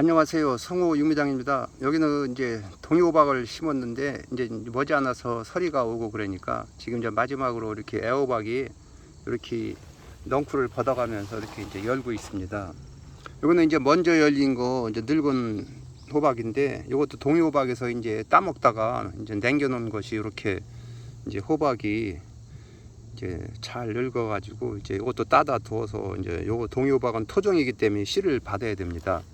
안녕하세요. 성호 육미장입니다. 여기는 이제 동요박을 심었는데 이제 머지않아서 서리가 오고 그러니까 지금 이제 마지막으로 이렇게 애호박이 이렇게 넝쿨을 벗어가면서 이렇게 이제 열고 있습니다. 요거는 이제 먼저 열린 거 이제 늙은 호박인데 이것도 동요박에서 이제 따먹다가 이제 남겨놓은 것이 이렇게 이제 호박이 이제 잘 늙어가지고 이제 이것도 따다 두어서 이제 요거 동요박은 토종이기 때문에 씨를 받아야 됩니다.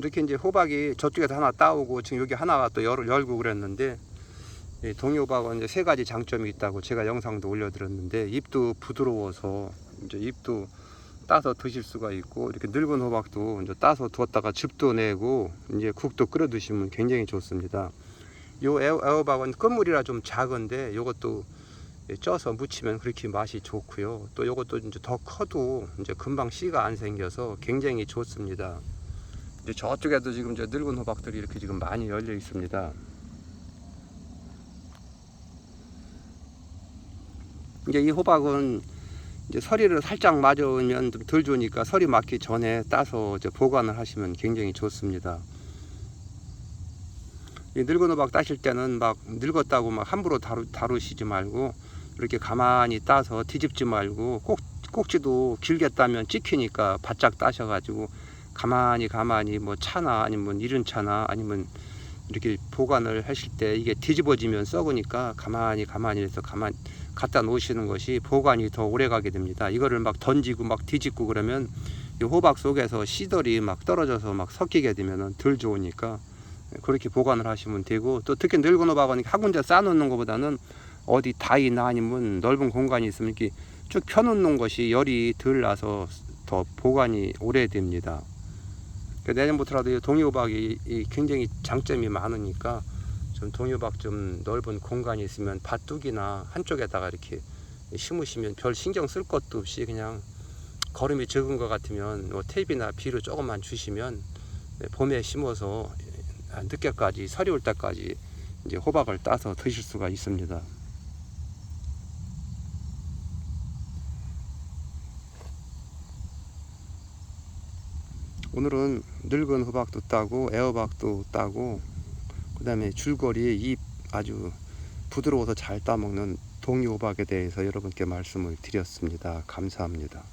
이렇게 이제 호박이 저쪽에서 하나 따오고 지금 여기 하나가 또 열, 열고 그랬는데 이 동요박은 이제 세 가지 장점이 있다고 제가 영상도 올려드렸는데 잎도 부드러워서 이제 잎도 따서 드실 수가 있고 이렇게 늙은 호박도 이제 따서 두었다가 즙도 내고 이제 국도 끓여 드시면 굉장히 좋습니다. 요 애호- 애호박은 끝물이라 좀 작은데 요것도 쪄서 무치면 그렇게 맛이 좋고요. 또 요것도 이제 더 커도 이제 금방 씨가 안 생겨서 굉장히 좋습니다. 이제 저쪽에도 지금 이제 늙은 호박들이 이렇게 지금 많이 열려 있습니다. 이제 이 호박은 이제 서리를 살짝 맞으면 좀 덜 좋으니까 서리 맞기 전에 따서 보관을 하시면 굉장히 좋습니다. 이 늙은 호박 따실 때는 막 늙었다고 막 함부로 다루, 다루시지 말고 이렇게 가만히 따서 뒤집지 말고 꼭 꼭지도 길게 따면 찍히니까 바짝 따셔가지고 가만히 가만히 뭐 차나 아니면 이른 차나 아니면 이렇게 보관을 하실 때 이게 뒤집어지면 썩으니까 가만히 가만히 해서 가만 갖다 놓으시는 것이 보관이 더 오래 가게 됩니다. 이거를 막 던지고 막 뒤집고 그러면 이 호박 속에서 씨들이 막 떨어져서 막 섞이게 되면은 덜 좋으니까 그렇게 보관을 하시면 되고 또 특히 늙은 호박은 한 군데 쌓아놓는 것보다는 어디 다이나 아니면 넓은 공간이 있으면 이렇게 쭉 펴놓는 것이 열이 덜 나서 더 보관이 오래됩니다. 그 내년부터라도 이 동요박이 이 굉장히 장점이 많으니까 좀 동요박 좀 넓은 공간이 있으면 밭둑이나 한쪽에다가 이렇게 심으시면 별 신경 쓸 것도 없이 그냥 걸음이 적은 것 같으면 뭐 테이프나 비료 조금만 주시면 네, 봄에 심어서 늦게까지 서리 올 때까지 이제 호박을 따서 드실 수가 있습니다. 오늘은 늙은 호박도 따고 애호박도 따고 그 다음에 줄거리에 잎 아주 부드러워서 잘 따먹는 동이 호박에 대해서 여러분께 말씀을 드렸습니다. 감사합니다.